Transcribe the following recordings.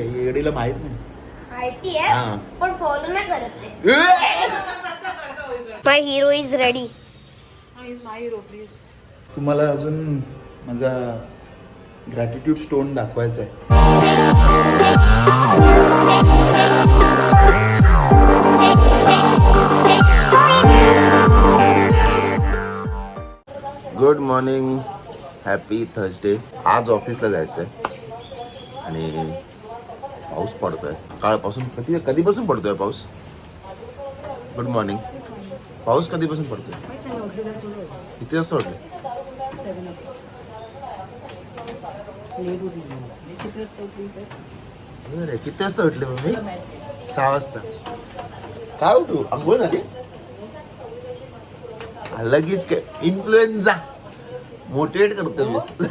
ठीक आहे येडीला माहीत नाही. माहिती हा. आहे पण फॉलो नाही करत ते. माय हिरो इज रेडी तुम्हाला अजून माझा ग्रॅटिट्यूड स्टोन दाखवायचा आहे. गुड मॉर्निंग हॅपी थर्सडे आज ऑफिसला जायचं आहे आणि पाऊस पडतोय. सकाळपासून कधी कधीपासून पडतोय पाऊस? गुड मॉर्निंग पाऊस कधीपासून पडतोय? किती वाजता उठले अरे किती वाजता उठले मम्मी? सहा वाजता. काय उठू? अंघोळ झाली? लगेच काय? इन्फ्लुएन्झा मोटिवेट करतो मी.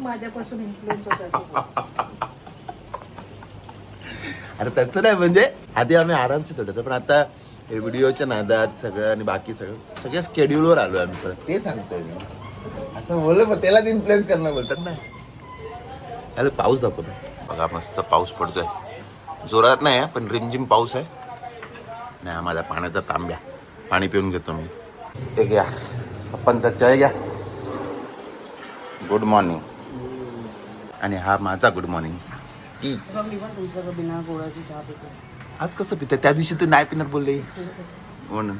माझ्यापासून इन्फ्लुएन्स होता अरे त्याचं नाही म्हणजे आधी आम्ही आरामशीर उठायचो पण आता हे व्हिडिओच्या नादात सगळं आणि बाकी सगळं सगळ्या स्केड्यूलवर आलो आम्ही परत. ते सांगतोय मी. असं बोललं पण त्यालाच इन्फ्लुएन्स करणं बोलतात ना. अरे पाऊस दाखवतो बघा मस्त पाऊस पडतोय. जोरात नाही हा, पण रिमझिम पाऊस आहे. नाही हा माझा पाण्याचा तांब्या पाणी पिऊन घेतो मी. हे घ्या. पप्पांचा चाय घ्या. गुड मॉर्निंग आणि हा माझा गुड मॉर्निंग ई बघ मी पण तुमचं बिना गोळ्याची चहा पितो. आज कसं पितं? त्या दिवशी तर नाही पिणार बोलले. म्हणून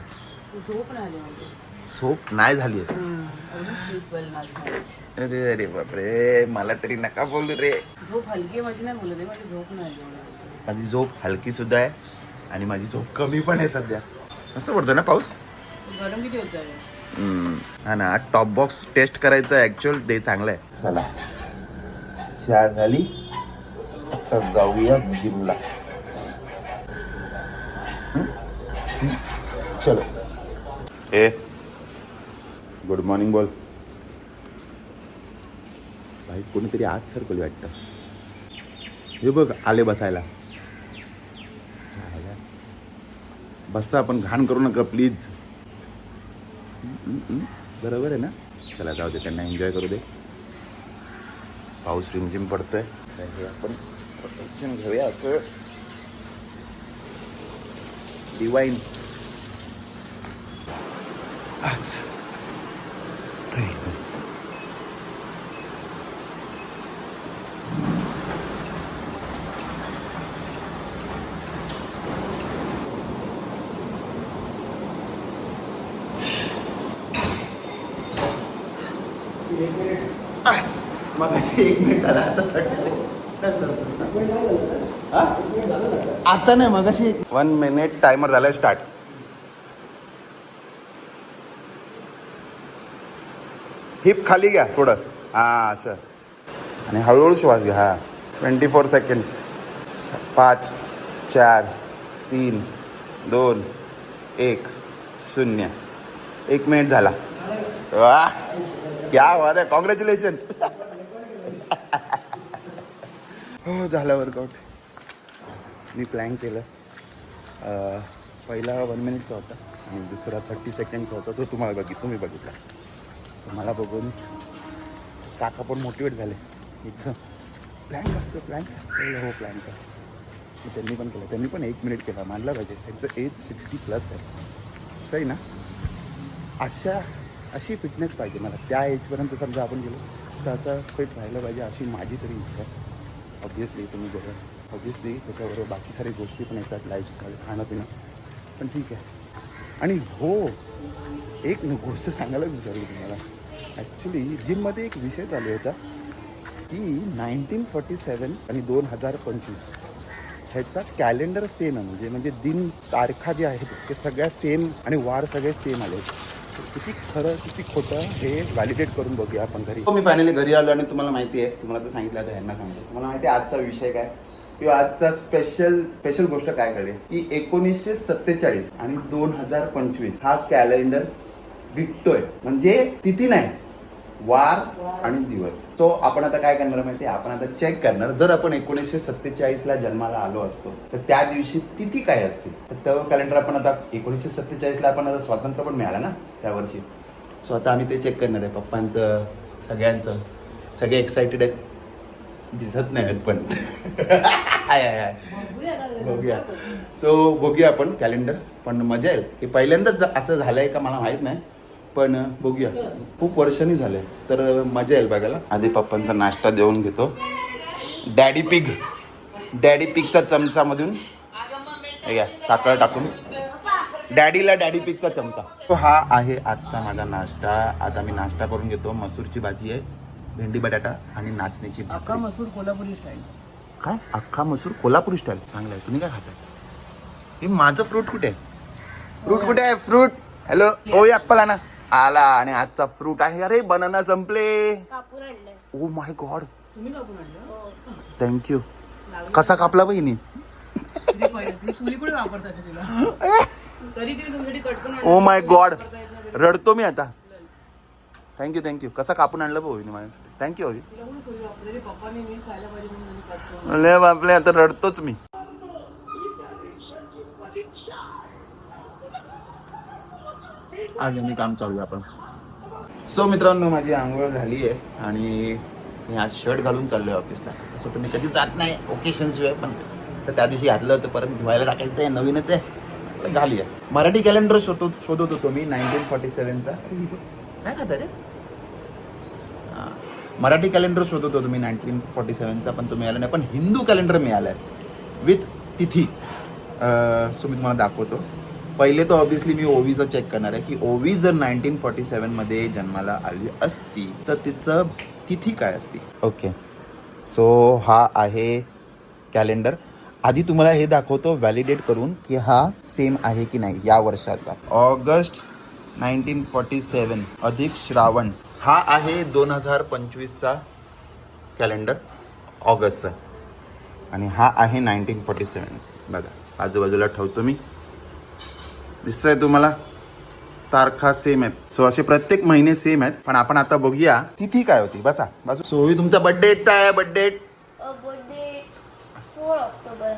झोप नाही आली म्हणजे. झोप नाही झाली. आहे. स्लीप वेल माझी अरे अरे बापरे. मला तरी नका बोलू रे. झोप हलकी आहे माझी नाही बोलत आहे माझी झोप नाही आली. माझी झोप हलकी सुद्धा आहे आणि माझी झोप कमी पण आहे सध्या. मस्त पडतो ना पाऊस? गरम किती होत आहे हम्म. हा ना टॉप बॉक्स टेस्ट करायचं ऍक्च्युअल ते चांगलं आहे. चला. चहा झाली. आता जाऊया जिमला. चलो. ए. गुड मॉर्निंग बोल भाई कोणीतरी आज सरकल वाटतं. हे बघ आले बसायला. बसा आपण घाण करू नका प्लीज बरोबर आहे ना? चला जाऊ दे त्यांना एन्जॉय करू दे. पाऊस रिमझिम पडतोय. हे आपण प्रोटेक्शन घेऊया असं डिवाईन आज मग असे एक मिनिट झाला आता आता नाही मग अशी वन मिनिट टायमर झालाय स्टार्ट हिप खाली घ्या थोडं. हां असं. आणि हळूहळू श्वास घ्या हां. ट्वेंटी फोर सेकंड्स पाच चार तीन दोन एक शून्य. एक मिनिट झाला. वा! क्या वाद आहे. कॉंग्रॅच्युलेशन हो झालं वर्कआउट मी प्लॅन केलं. पहिला वन मिनिटचा होता आणि दुसरा थर्टी सेकंडचा होता. तो तुम्हाला बघित तुम्ही बघितला. मला बघून काका पण मोटिवेट झाले. एकदम प्लॅन असतं प्लॅन हो प्लॅन असतं त्यांनी पण केलं. त्यांनी पण एक मिनिट केला. मानला पाहिजे. त्यांचं एज सिक्स्टी प्लस आहे. सही ना? अशा अशी फिटनेस पाहिजे मला. त्या एजपर्यंत समजा आपण गेलो तर असं फिट राहिलं पाहिजे अशी माझी तरी इच्छा आहे. ऑब्वियसली तुम्ही जर ऑब्वियसली त्याच्याबरोबर बाकी सारी गोष्टी पण येतात लाईफस्टाईल खाणं पिणं पण ठीक आहे. आणि हो एक न- गोष्ट सांगायलाच विचारली तुम्हाला. ॲक्च्युली जिममध्ये एक विषय चालू होता की नाईन्टीन फोर्टी सेवन आणि दोन हजार पंचवीस ह्याचा कॅलेंडर सेम आहे. म्हणजे म्हणजे दिन तारखा जे आहेत ते सगळ्या सेम आणि वार सगळे सेम आले किती खरं किती खोटं हे व्हॅलिडेट करून बघूया आपण घरी. हो, मी फायनली घरी आलो आणि तुम्हाला माहिती आहे. तुम्हाला तर सांगितलं आता ह्यांना सांगतो. तुम्हाला माहिती आहे आजचा विषय काय? किंवा आजचा स्पेशल स्पेशल गोष्ट काय कळली की एकोणीसशे सत्तेचाळीस आणि दोन हजार पंचवीस हा कॅलेंडर डिटतोय म्हणजे तिथी नाही वार आणि दिवस. सो आपण आता काय करणार माहिती आपण आता चेक करणार. जर आपण एकोणीसशे सत्तेचाळीस ला जन्माला आलो असतो तर त्या दिवशी तिथी काय असते? तर तो कॅलेंडर आपण आता एकोणीसशे सत्तेचाळीस ला आपण आता स्वातंत्र्य पण मिळालं ना त्या वर्षी. सो आता आम्ही ते चेक करणार आहे पप्पांचं सगळ्यांचं. सगळे एक्सायटेड आहेत. दिसत नाही पण. हाय हाय हाय. बघूया सो बघूया. आपण कॅलेंडर पण मजा येईल. हे पहिल्यांदाच असं झालंय का मला माहीत नाही. पण बघूया. खूप वर्षांनी झालंय. तर मजा येईल बघायला. आधी पप्पांचा नाश्ता देऊन घेतो. डॅडी पिग डॅडी पिगचा चमचामधून. घ्या साखर टाकून. डॅडीला डॅडी पिगचा चमचा. तो हा आहे आजचा माझा नाश्ता. आता मी नाश्ता करून घेतो. मसूरची भाजी आहे. भेंडी बटाटा आणि भाकरी. अख्खा मसूर कोल्हापुरी स्टाईल काय? अख्खा मसूर कोल्हापुरी स्टाईल चांगला आहे. तुम्ही काय खाताय? हे माझं फ्रूट कुठे आहे? फ्रूट कुठे आहे? फ्रूट हॅलो ओ अप्पल ना आला आणि आजचा फ्रूट आहे. अरे बनाना संपले. कापून आणलंय. ओ माय गॉड तुम्ही कापून आणलं? हो. थँक्यू कसा कापला बहिणी? तिने पहिलं- ती सुरी कुठे वापरतात ते तिला? तरी तिने तुमच्यासाठी कटकून ओ माय गॉड रडतो मी आता. थँक्यू थँक्यू कसा कापून आणलं बहिणी माझ्यासाठी. थँक्यू लय बापले आता रडतोच मी. मी काम चालू आपण. सो मित्रांनो माझी आंघोळ झाली आहे आणि मी आज शर्ट घालून चाललोय ऑफिसला असं तर मी कधी जात नाही ओकेशन शिवाय पण तर त्या दिवशी घातलं होतं परत धुवायला टाकायचं आहे नवीनच आहे. घालूया. मराठी कॅलेंडर शोधत शोधत होतो मी नाईन्टीन फॉर्टी सेवनचा काय खाता रे? हा. मराठी कॅलेंडर शोधत होतो मी नाईन्टीन फॉर्टी सेवनचा पण तो मिळाला नाही. पण हिंदू कॅलेंडर मिळालं आहे विथ तिथी. सो मी तुम्हाला दाखवतो. पहिले तर ऑब्विसली मी ओवीचं चेक करणार आहे की ओवी जर नाईन्टीन फॉर्टी सेवनमध्ये जन्माला आली असती तर तिचं तिथी काय असती? ओके सो हा आहे कॅलेंडर आधी तुम्हाला हे दाखवतो व्हॅलिडेट करून की हा सेम आहे की नाही या वर्षाचा. ऑगस्ट नाईन्टीन फॉर्टी सेवन अधिक श्रावण हा आहे दोन हजार पंचवीसचा कॅलेंडर ऑगस्टचा. आणि हा आहे नाईन्टीन फॉर्टी सेवन. बघा आजूबाजूला ठेवतो मी. दिसतंय तुम्हाला? तारखा सेम आहेत सो असे प्रत्येक महिने सेम आहेत. पण आपण आता बघूया तिथी काय होती? बसा. बाजू सोवी तुमचा बर्थडे काय आहे birthday birthday four October.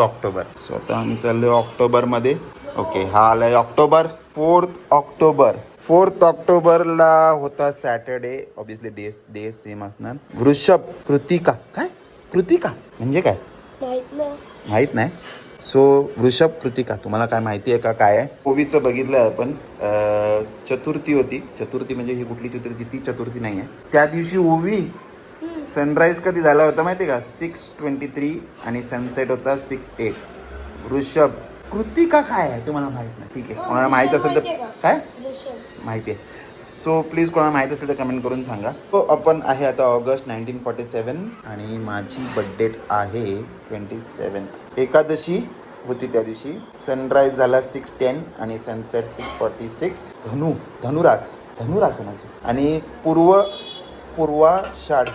October. So आता आम्ही चाललोय ऑक्टोबरमध्ये. ओके हा आलाय ऑक्टोबर. Fourth October. फोर्थ ऑक्टोबरला होता Saturday. Obviously day day same असणार. वृषभ कृतिका. काय? कृतिका. म्हणजे काय? माहीत नाही. सो वृषभ कृतिका. तुम्हाला काय माहिती आहे का काय आहे? ओवीचं बघितलं आपण. चतुर्थी होती. चतुर्थी म्हणजे ही कुठली चतुर्थी? ती चतुर्थी नाही आहे. त्या दिवशी ओवी सनराईज कधी झाला होता माहिती आहे का? सिक्स ट्वेंटी थ्री आणि सनसेट होता सिक्स एट वृषभ कृतिका काय आहे? तुम्हाला माहीत नाही. ठीक आहे. कोणाला माहीत असेल तर काय? माहिती आहे सो प्लीज कोणाला माहीत असेल तर कमेंट करून सांगा. तो आपण आहे आता ऑगस्ट नाईन्टीन फॉर्टी सेवन आणि माझी बर्थडेट आहे ट्वेंटी सेवन्थ एकादशी होती त्या दिवशी. सनराईज झाला सिक्स टेन आणि सनसेट सिक्स फॉर्टी सिक्स धनु धनुरास धनुरास आहे माझी. आणि पूर्व पूर्वाषाढ.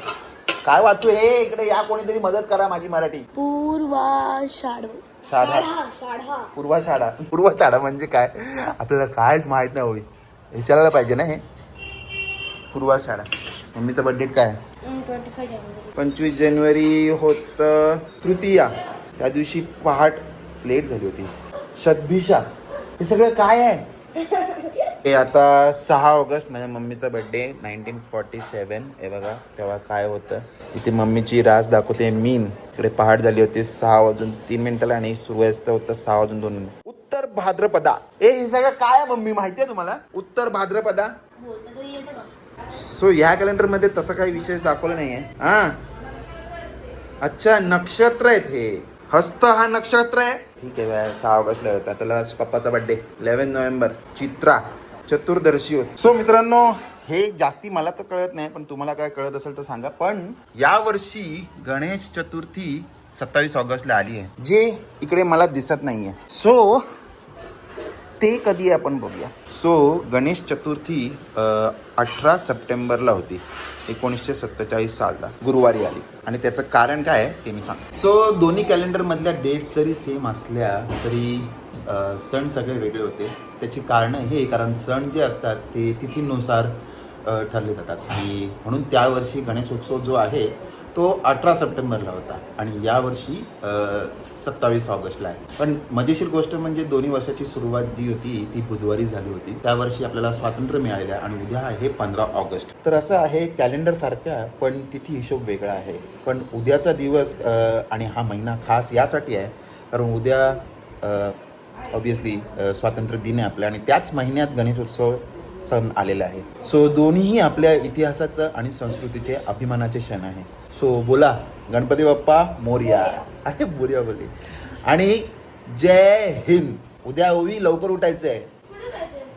काय वाचू? हे इकडे या कोणीतरी मदत करा माझी मराठी. पूर्वाषाढ. साधा. साढा पूर्वाषाढा पूर्वाषाढा म्हणजे काय? आपल्याला कायच माहीत नाही होई विचारायला पाहिजे ना हे. पूर्वाषाढा मम्मीचा बर्थडे काय? पंचवीस जानेवारी होत तृतीया. त्या दिवशी पहाट लेट झाली होती. शतभिषा हे सगळं काय आहे? हे आता सहा ऑगस्ट माझ्या मम्मीचा बर्थडे नाईन्टीन फॉर्टी सेवन हे बघा तेव्हा काय होतं? इथे मम्मीची रास दाखवते मीन इकडे पहाट झाली होती सहा वाजून तीन मिनिटाला आणि सूर्यास्त होतं सहा वाजून दोन मिनिट. उत्तर भाद्रपदा. ए हे सगळं काय मम्मी? मम्मी माहितीये तुम्हाला? उत्तर भाद्रपदा. सो ह्या कॅलेंडरमध्ये तसं काही विशेष दाखवलं नाहीये. हा. अच्छा नक्षत्र आहेत हे. हस्त हा नक्षत्र आहे? ठीक आहे बाय. सहा ऑगस्टला होता त्याला पप्पाचा बर्थडे इलेव्हन नोव्हेंबर. चित्रा. चतुर्दर्शी होत. सो मित्रांनो हे जास्ती मला तर कळत नाही पण तुम्हाला काय कळत असेल तर सांगा. पण या वर्षी गणेश चतुर्थी सत्तावीस ऑगस्टला आली आहे जे इकडे मला दिसत नाहीये. सो ते कधी आहे आपण बघूया. सो गणेश चतुर्थी अठरा सप्टेंबरला होती एकोणीसशे सत्तेचाळीस सालला. गुरुवारी आली. आणि त्याचं कारण काय आहे ते मी सांग सो दोन्ही कॅलेंडरमधल्या डेट्स जरी सेम असल्या तरी सण सगळे वेगळे होते. त्याची कारणं हे कारण सण जे असतात ते तिथीनुसार ठरले जातात. की म्हणून त्यावर्षी गणेशोत्सव जो आहे तो अठरा सप्टेंबरला होता. आणि यावर्षी सत्तावीस ऑगस्टला आहे. पण मजेशीर गोष्ट म्हणजे दोन्ही वर्षाची सुरुवात जी होती ती बुधवारी झाली होती. त्या वर्षी आपल्याला स्वातंत्र्य मिळालेलं आहे आणि उद्या आहे पंधरा ऑगस्ट. तर असं आहे कॅलेंडर सारख्या पण तिथे हिशोब वेगळा आहे. पण उद्याचा दिवस आणि हा महिना खास यासाठी आहे. कारण उद्या ऑब्वियसली स्वातंत्र्य दिन आहे आपल्या आणि त्याच महिन्यात गणेशोत्सव सण आलेला आहे. सो दोन्हीही आपल्या इतिहासाचं आणि संस्कृतीचे अभिमानाचे क्षण आहे. सो बोला गणपती बाप्पा मोर्या. अरे मोर्या बोलली. आणि जय हिंद. उद्या ओवी लवकर उठायचं आहे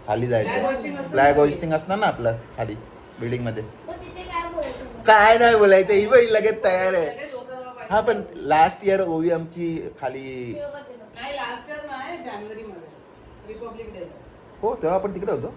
खाली जायचं फ्लॅग होस्टिंग असणार ना आपलं खाली बिल्डिंगमध्ये काय काय नाही बोलायचं ही बाई लगेच तयार आहे. हा पण लास्ट इयर ओवी आमची खाली नाही लास्ट इयर नाही जानेवारी मध्ये रिपब्लिक डे हो तेव्हा आपण तिकडे होतो.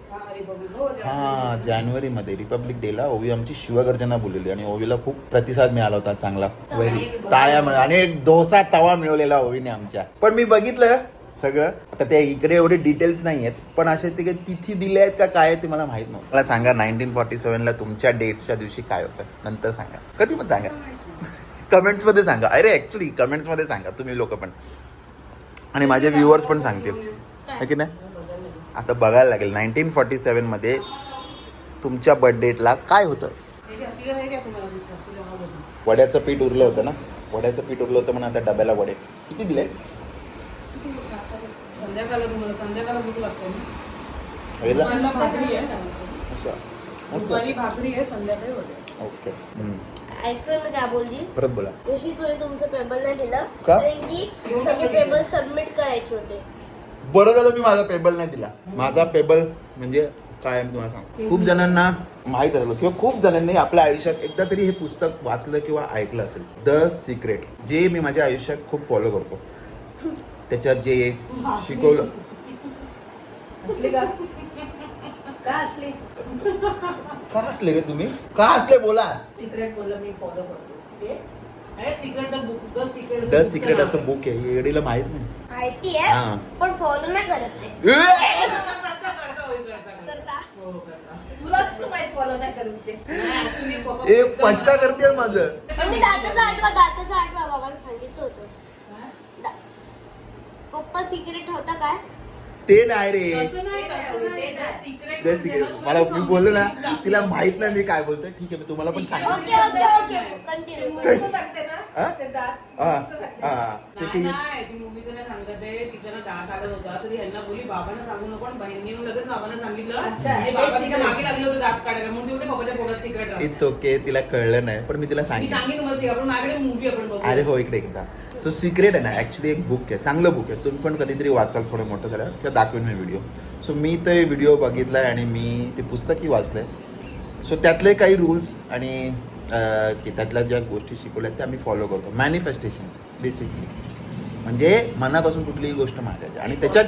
हा जानेवारीमध्ये रिपब्लिक डेला ओवी आमची शिवगर्जना बोललेली आणि ओवीला खूप प्रतिसाद मिळाला होता चांगला. व्हेरी टाळ्या मिळाल्या आणि एक डोसा तवा मिळवलेला ओवीने आमच्या. पण मी बघितलं सगळं. आता त्या इकडे एवढे डिटेल्स नाही आहेत पण असे ते काही तिथी दिले आहेत का काय ते मला माहीत नव्हतं. मला सांगा नाईन्टीन फॉर्टी सेव्हनला तुमच्या डेट्सच्या दिवशी काय होतं? नंतर सांगा. कधी पण सांगा. कमेंट्समध्ये सांगा. अरे ऍक्च्युली कमेंट्समध्ये सांगा. तुम्ही लोक पण. आणि माझे व्ह्युअर्स पण सांगतील. है की नाही? आता बघायला लागेल. नाईन्टीन फॉर्टी सेवनमध्ये तुमच्या बर्थडेला काय होतं. वड्याचं पीठ उरलं होतं ना? वड्याचं पीठ उरलं होतं म्हणून आता डब्याला वडे. किती दिले? ओके. ऐकलं मी काय बोलली परत बोला. तुमचं पेपर नाही दिलं. का? कारण की सगळे पेपर सबमिट करायचे होते. बरं झालं मी माझा पेबल नाही दिला. माझा पेबल म्हणजे काय मी तुम्हाला सांगतो. खूप जणांना माहीत असलं किंवा खूप जणांनी आपल्या आयुष्यात एकदा तरी हे पुस्तक वाचलं किंवा ऐकलं असेल. द सिक्रेट जे मी माझ्या आयुष्यात खूप फॉलो करतो. त्याच्यात जे शिकवलं. असली का? असली? का असले गे तुम्ही? का असले बोला. सिक्रेट बोललं मी फॉलो करतो. The book the secret the secret असं बुक आहे. हे येडीला माहीत नाही. माहिती हा. आहे पण फॉलो नाही करत ते. करता करता? होय करता करता. करता हो करता. तुला कसं माहीत फॉलो नाही करून ते? नाही actually पप्पा ए पचका करते माझं. पण मी दाताचा आठवा दाताचा आठवा बाबाला सांगितलं होतं. दा- पप्पा सिक्रेट होता काय? ते नाही रे. secret म्हणजे मला मी बोललो ना तिला. माहीत नाही मी काय बोलतोय. ठीक आहे मी तुम्हाला पण सांगतो. ओके ओके ओके कंटिन्यू कसं सांगते हा? ना ते दात. हा कसं सांगते? हा ते नाही, ती नाही, ती movie तुला सांगत आहे, तिचं ना दात आलं होतं, तर ती ह्यांना बोलली, बाबांना सांगू नको. आणि बहिणीने येऊन लगेच बाबांना सांगितलं. अच्छा, आणि हे बाबा तिच्या secret. मागे लागले होते दात काढायला. म्हणून ती बोलली, बाबाच्या पोटात सिक्रेट इट्स ओके तिला कळलं नाही पण मी तिला मी सांगितलं. सांगेन तुम्हाला secret, आपण माझ्याकडे मूवी आपण बघू अरे हो इकडे एकदा सो सिक्रेट आहे ना ऍक्च्युली एक बुक आहे चांगलं बुक आहे. तुम्ही पण कधीतरी वाचाल थोडं मोठं झालं किंवा दाखवेन मी व्हिडिओ सो मी ते व्हिडिओ बघितलाय आणि मी ते पुस्तकही वाचलंय. सो त्यातले काही रूल्स आणि की त्यातल्या ज्या गोष्टी शिकवल्या त्या मी फॉलो करतो. मॅनिफेस्टेशन बेसिकली म्हणजे मनापासून कुठलीही गोष्ट मागायची आणि त्याच्यात.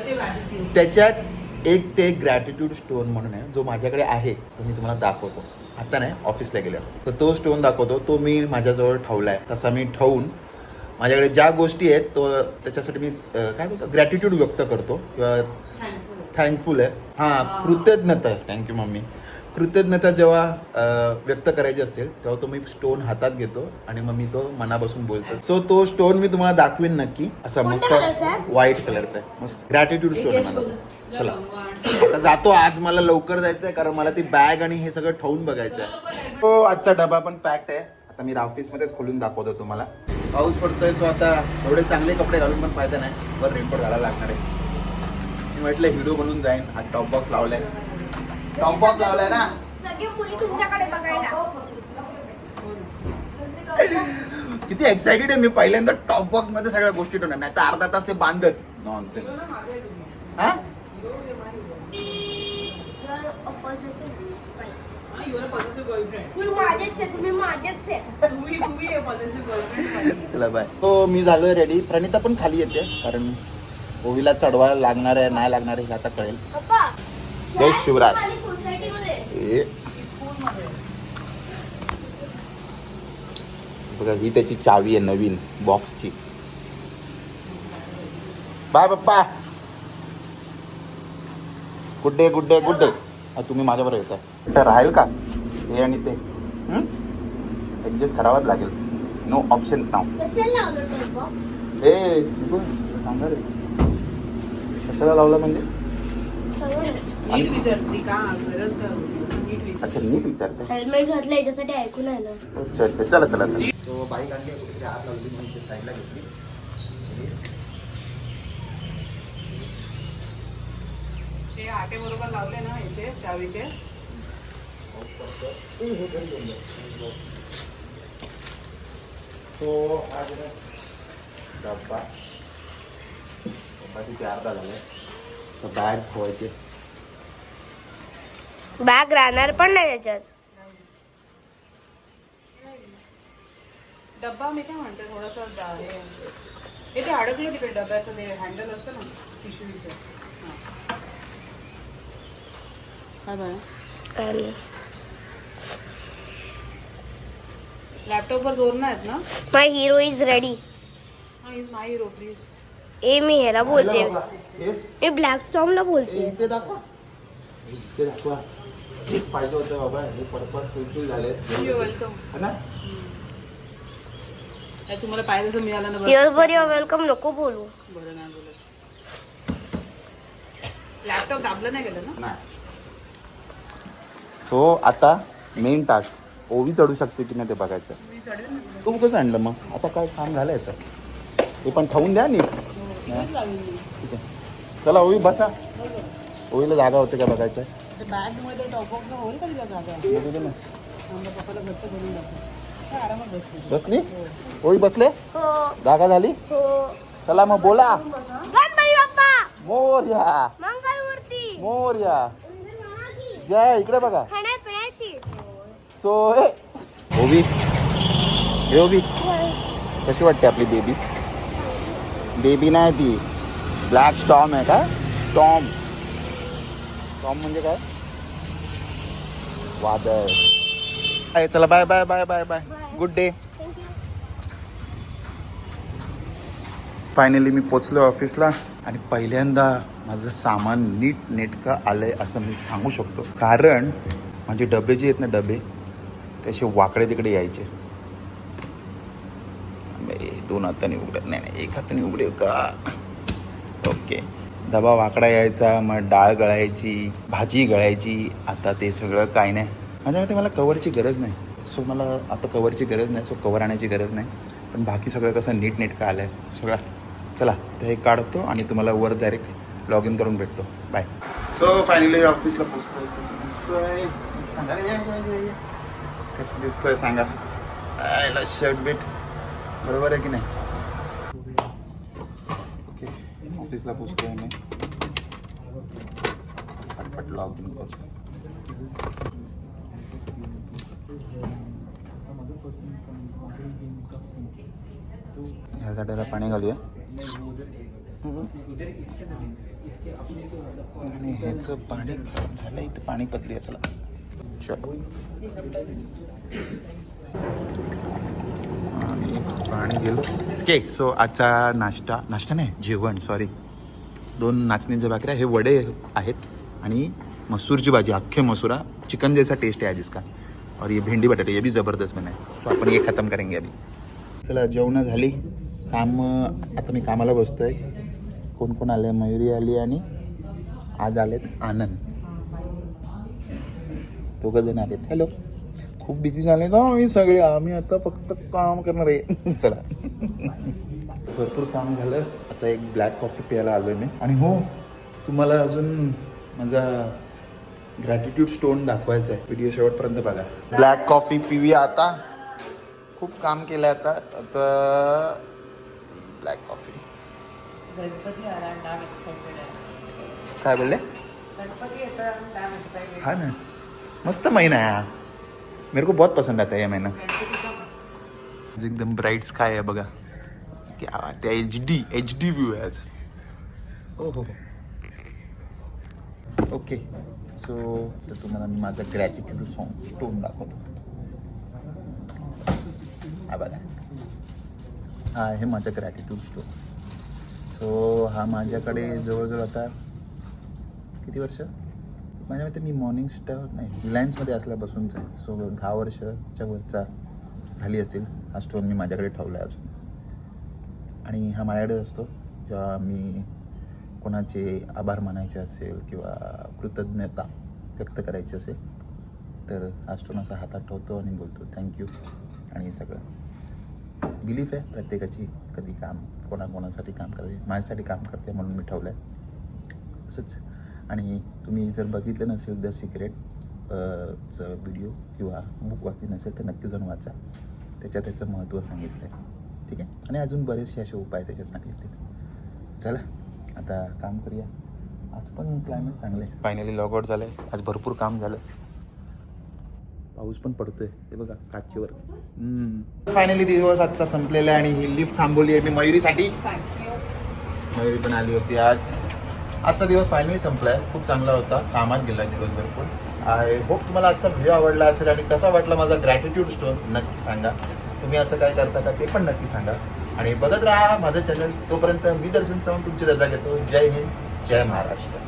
त्याच्यात एक ते ग्रॅटिट्यूड स्टोन म्हणून आहे जो माझ्याकडे आहे तो मी तुम्हाला दाखवतो. आता नाही ऑफिसला गेल्यावर. तर तो स्टोन दाखवतो तो मी माझ्याजवळ ठेवला आहे तसा मी ठेवून माझ्याकडे ज्या गोष्टी आहेत तो त्याच्यासाठी मी काय बोलतो ग्रॅटिट्यूड व्यक्त करतो. किंवा. थँकफुल आहे. हां कृतज्ञता थँक्यू मम्मी. कृतज्ञता जेव्हा व्यक्त करायची असेल तेव्हा तो मी स्टोन हातात घेतो आणि मग मी तो मनापासून बोलतो. सो तो स्टोन मी तुम्हाला दाखवीन नक्की. असा मस्त? व्हाईट कलरचा आहे. मस्त. ग्रॅटिट्यूड स्टोन आहे माझा. चला. आता जातो आज मला लवकर जायचं आहे कारण मला ती बॅग आणि हे सगळं ठेवून बघायचं आहे. हो आजचा डबा पण पॅक्ड आहे. आता मी ऑफिस मध्येच खोलून दाखवतो तुम्हाला. पाऊस पडतोय सो आता एवढे चांगले कपडे घालून पण फायदा नाही वर रेनकोट घालायला लागणार आहे. मी म्हटलं हिरो बनून जाईन. आज टॉप बॉक्स लावलाय. टॉप बॉक्स लावलाय ना? किती एक्साइटेड आहे मी. पहिल्यांदा टॉप बॉक्समध्ये सगळ्या गोष्टी ठेवणार. नाही तर अर्धा तास ते बांधत. नॉनसेन्स हा? हा, you are a possessive girlfriend. तुम्ही माझेच आहे तुम्ही माझेच आहे. तुम्ही तुम्ही आहे possessive girlfriend माझी. चला बाय तो मी झालोय रेडी प्रणिता पण खाली येते कारण ओवीला चढवायला लागणार आहे नाही लागणार आहे हे आता कळेल. पप्पा जय ए. बघा ही त्याची चावी आहे नवीन बॉक्सची बाय पप्पा. Good day good day good day तुम्ही माझ्याबरोबर येताय. तर राहील का? हे आणि ते? ॲडजस्ट करावाच लागेल. नो ऑप्शन्स नाव बघ, सांगा रे. कशाला लावला म्हणजे? अच्छा नीट विचारते. हेल्मेट घातलं याच्यासाठी ऐकून आहे ना अच्छा अच्छा. चला चला चला. तो बाईक आणली लावली साईडला घेतली. ते आटे बरोबर लावले ना ह्याचे चावीचे? सो हा डब्बा डब्बा तिथे अर्धा झाला. बॅग ठेवायचे बॅग राहणार पण नाही त्याच्यात. डब्बा मी काय म्हणते थोडंसं जा- हे. ते अडकलं तिकडे डब्याचं ते हँडल असतं ना पिशवीचं हां. काय बाय काय नाही. लॅपटॉपवर जोर आहेत ना? माय हिरो इज रेडी हा माय हिरो प्लीज ए मी ह्याला बोलते. मी ब्लॅक स्टॉमला बोलते. इथे दाखवा. इथे दाखवा. हेच पाहिजे होतं बाबा हे पर्पज फुलफिल झाले. यू वेलकम है ना? काय तुम्हाला पाहिजे जसं मिळालं ना बरं? दिवसभर वेलकम नको बोलू. बरं नाही बोलत. लॅपटॉप दाबलं नाही गेलं ना? नाही. सो आता मेन टास्क ओवी चढू शकते की नाही ते बघायचं. ना. तू कसं आणलं मग? आता काय काम झालंय तर. ते पण ठेवून द्या नीट. ठीक आहे. चला ओवी बसा. ओवीला जागा होते का बघायचं? ना बसली? ओवी बसले? हो. जागा झाली? हो. चला मग बोला. मोर्या. मोर्या. जय इकडे बघा. सो ए! ओवी. हे ओवी. कशी वाटते आपली बेबी बेबी नाही ती. ब्लॅक स्टॉम आहे का? टॉम टॉम म्हणजे काय? वादळ. आहे चला bye bye bye bye bye good day finally मी पोचलो ऑफिसला आणि पहिल्यांदा माझं सामान नीट नेटकं आलंय असं मी सांगू शकतो. कारण माझे डबे जे आहेत ना डबे तसे वाकडे तिकडे यायचे. दोन हाताने उघडत नाही नाही एक हाताने उघडेल का? ओके. दबा वाकडा यायचा मग डाळ गळायची भाजी गळायची. आता ते सगळं काय नाही. माझ्या मते मला कवरची गरज नाही. सो मला आता कवरची गरज नाही सो कवर आणायची गरज नाही. पण बाकी सगळं कसं नीट नीट का आलं आहे सगळं. चला तर हे काढतो आणि तुम्हाला वर डायरेक्ट लॉग इन करून भेटतो. बाय सो फायनली ऑफिसला पोचतो कसं दिसतोय सांगा. याला शर्ट बीट बरोबर आहे की नाही? ओके ऑफिसला पोचतोय मी पटपट लॉग इन करतो ह्यासाठी पाणी घालूया. आणि ह्याचं पाणी खराब झालं इथं पाणी बदलूया चला. आणि पाणी गेलो. ओके सो आजचा नाश्ता नाश्ता नाही जेवण सॉरी दोन नाचणीच्या भाकऱ्या हे वडे आहेत आणि मसूरची भाजी अख्खे मसूरा. चिकन जैसा टेस्ट आहे आज और ये भेंडी बटाटे ये भी ज़बरदस्त बना. है सो आपण ये खतम करेंगे अभी. चला जेवणं झाली. काम आता मी कामाला बसतोय. कोण कोण आले? मयुरी आली आणि आज आलेत आनंद. दोघं जण आलेत. हॅलो खूप बिझी झाले ना आम्ही सगळे. आम्ही आता फक्त काम करणार आहे. चला. भरपूर काम झालं. आता एक ब्लॅक कॉफी प्यायला आलोय मी. आणि हो तुम्हाला अजून माझा ग्रॅटिट्यूड स्टोन दाखवायचा आहे. व्हिडिओ शेवटपर्यंत बघा. ब्लॅक कॉफी पिऊया आता. खूप काम केलं आता. आता ब्लॅक कॉफी आला आहे. काय बोलले? हाँ ना. मस्त महीना है. यार मेरे को बहुत पसंद आता है ये महीना. आज एकदम ब्राईट स्काय आहे बघा. क्या बात आहे H D H D view आहे आज. ओ हो ओके सो तर तुम्हाला मी माझा ग्रॅटिट्यूड सॉन्ग स्टोन दाखवतो. हा बघा. हा आहे माझा ग्रॅटिट्यूड स्टोन सो हा माझ्याकडे जवळजवळ आता किती वर्ष? माझ्या मते मी मॉर्निंग स्टार नाही रिलायन्समध्ये असल्यापासूनच आहे. सो दहा वर्षाच्या वरचा झाली असतील हा स्टोन मी माझ्याकडे ठेवला आहे अजून. आणि हा माझ्याकडे असतो जेव्हा मी कोणाचे आभार मानायचे असेल किंवा कृतज्ञता व्यक्त करायची असेल तर हा स्टोन असा हातात ठेवतो आणि बोलतो थँक्यू आणि सगळं. बिलीफ आहे प्रत्येकाची कधी काम कोणाकोणासाठी काम करते माझ्यासाठी काम करते म्हणून मी ठेवलं आहे असंच. आणि तुम्ही जर बघितलं नसेल द सिक्रेट च व्हिडिओ किंवा बुक वाचली नसेल तर नक्की जाऊन वाचा. त्याच्यात त्याचं महत्त्व सांगितलं आहे ठीक आहे? आणि अजून बरेचसे असे उपाय त्याच्यात सांगितले चला आता काम करूया. आज पण क्लायमेट चांगलं आहे. फायनली लॉग आउट झालं आहे आज भरपूर काम झालं. पाऊस पण पडतोय. हे बघा काचीवर. फायनली दिवस आजचा संपलेला आहे आणि ही लिफ्ट थांबवली आहे मी मयुरीसाठी. मयुरी पण आली होती आज. आजचा दिवस फायनली संपला आहे खूप चांगला होता. कामात गेला दिवस भरपूर. आय होप तुम्हाला आजचा व्हिडिओ आवडला असेल आणि कसा वाटला माझा ग्रॅटिट्यूड स्टोन नक्की सांगा. तुम्ही असं काय करता का ते पण नक्की सांगा. आणि बघत राहा माझं चॅनल तोपर्यंत मी दर्शन सांगून तुमची रजा घेतो. जय हिंद. जय महाराष्ट्र.